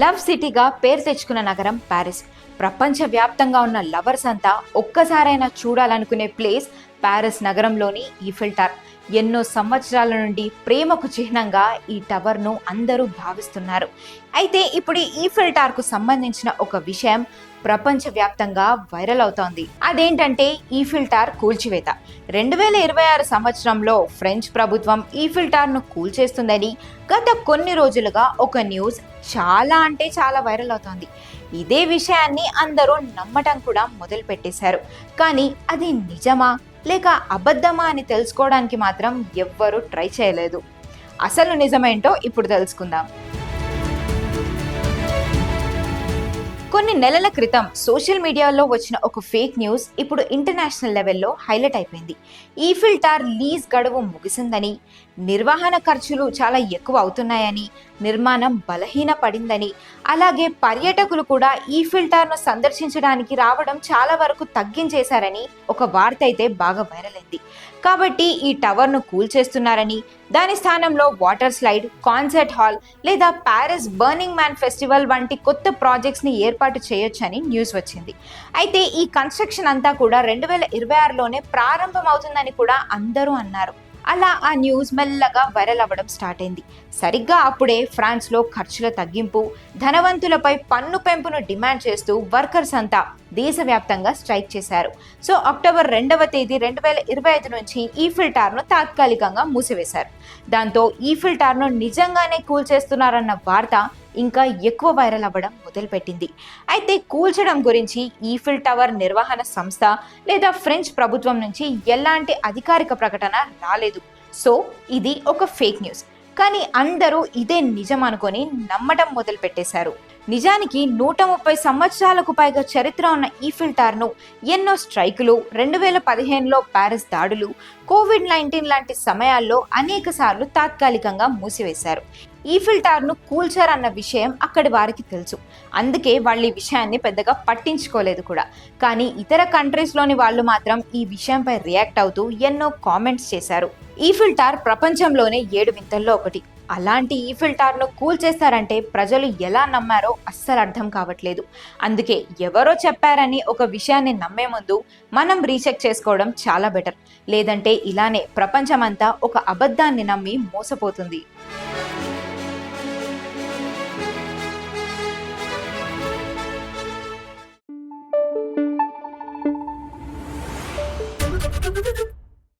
Love సిటీగా పేరు తెచ్చుకున్న నగరం ప్యారిస్. ప్రపంచవ్యాప్తంగా ఉన్న లవర్స్ అంతా ఒక్కసారైనా చూడాలనుకునే ప్లేస్ ప్యారిస్ నగరంలోని ఈఫిల్ టవర్ ఎన్నో సంవత్సరాల నుండి ప్రేమకు చిహ్నంగా ఈ టవర్ను అందరూ భావిస్తున్నారు. అయితే ఇప్పుడు ఈ ఈఫిల్ టవర్కు సంబంధించిన ఒక విషయం ప్రపంచవ్యాప్తంగా వైరల్ అవుతోంది. అదేంటంటే ఈ ఫిల్టార్ కూల్చివేత. రెండు వేల ఇరవై ఆరు సంవత్సరంలో ఫ్రెంచ్ ప్రభుత్వం ఈఫిల్ టవర్ను కూల్చేస్తుందని గత కొన్ని రోజులుగా ఒక న్యూస్ చాలా అంటే చాలా వైరల్ అవుతోంది. ఇదే విషయాన్ని అందరూ నమ్మటం కూడా మొదలు పెట్టేశారు కానీ అది నిజమా? లేక అబద్ధమా అని తెలుసుకోవడానికి మాత్రం ఎవ్వరూ ట్రై చేయలేదు. అసలు నిజమేంటో ఇప్పుడు తెలుసుకుందాం. కొన్ని నెలల క్రితం సోషల్ మీడియాలో వచ్చిన ఒక ఫేక్ న్యూస్ ఇప్పుడు ఇంటర్నేషనల్ లెవెల్లో హైలైట్ అయిపోయింది. ఈఫిల్ టార్ లీజ్ గడువు ముగిసిందని నిర్వహణ ఖర్చులు చాలా ఎక్కువ అవుతున్నాయని నిర్మాణం బలహీన పడిందని అలాగే పర్యాటకులు కూడా ఈ ఫిల్టర్ను సందర్శించడానికి రావడం చాలా వరకు తగ్గించేశారని ఒక వార్త అయితే బాగా వైరల్ అయింది. కాబట్టి ఈ టవర్ను కూల్చేస్తున్నారని దాని స్థానంలో వాటర్ స్లైడ్ కాన్సర్ట్ హాల్ లేదా ప్యారిస్ బర్నింగ్ మ్యాన్ ఫెస్టివల్ వంటి కొత్త ప్రాజెక్ట్స్ని ఏర్పాటు చేయొచ్చని న్యూస్ వచ్చింది. అయితే ఈ కన్స్ట్రక్షన్ అంతా కూడా రెండు వేల ఇరవై ఆరులోనే ప్రారంభం అవుతుందని కూడా అందరూ అన్నారు. అలా ఆ న్యూస్ మెల్లగా వైరల్ అవ్వడం స్టార్ట్ అయింది. సరిగ్గా అప్పుడే ఫ్రాన్స్లో ఖర్చుల తగ్గింపు ధనవంతులపై పన్ను పెంపును డిమాండ్ చేస్తూ వర్కర్స్ అంతా దేశవ్యాప్తంగా స్ట్రైక్ చేశారు. సో అక్టోబర్ రెండవ తేదీ రెండు వేల ఇరవై ఐదు నుంచి ఈఫిల్ టార్ను తాత్కాలికంగా మూసివేశారు. దాంతో ఈఫిల్ టార్ను నిజంగానే కూల్చేస్తున్నారన్న వార్త ఇంకా ఎక్కువ వైరల్ అవ్వడం మొదలుపెట్టింది. అయితే కూల్చడం గురించి ఈఫిల్ టవర్ నిర్వహణ సంస్థ లేదా ఫ్రెంచ్ ప్రభుత్వం నుంచి ఎలాంటి అధికారిక ప్రకటన రాలేదు. సో ఇది ఒక ఫేక్ న్యూస్. కానీ అందరూ ఇదే నిజం అనుకొని నమ్మటం మొదలుపెట్టేశారు. నిజానికి నూట ముప్పై సంవత్సరాలకు పైగా చరిత్ర ఉన్న ఈ ఫిల్టార్ను ఎన్నో స్ట్రైకులు రెండు వేల పదిహేనులో ప్యారిస్ దాడులు కోవిడ్ నైన్టీన్ లాంటి సమయాల్లో అనేక సార్లు తాత్కాలికంగా మూసివేశారు. ఈ ఫిల్టార్ను కూల్చారన్న విషయం అక్కడి వారికి తెలుసు. అందుకే వాళ్ళు ఈ విషయాన్ని పెద్దగా పట్టించుకోలేదు కూడా. కానీ ఇతర కంట్రీస్లోని వాళ్ళు మాత్రం ఈ విషయంపై రియాక్ట్ అవుతూ ఎన్నో కామెంట్స్ చేశారు. ఈ ఫిల్టార్ ప్రపంచంలోనే ఏడు వింతల్లో ఒకటి. అలాంటి ఈ టార్లో కూల్ చేస్తారంటే ప్రజలు ఎలా నమ్మారో అస్సలు అర్థం కావట్లేదు అందుకే ఎవరో చెప్పారని ఒక విషయాన్ని నమ్మే ముందు మనం రీచెక్ చేసుకోవడం చాలా బెటర్ లేదంటే ఇలానే ప్రపంచమంతా ఒక అబద్ధాన్ని నమ్మి మోసపోతుంది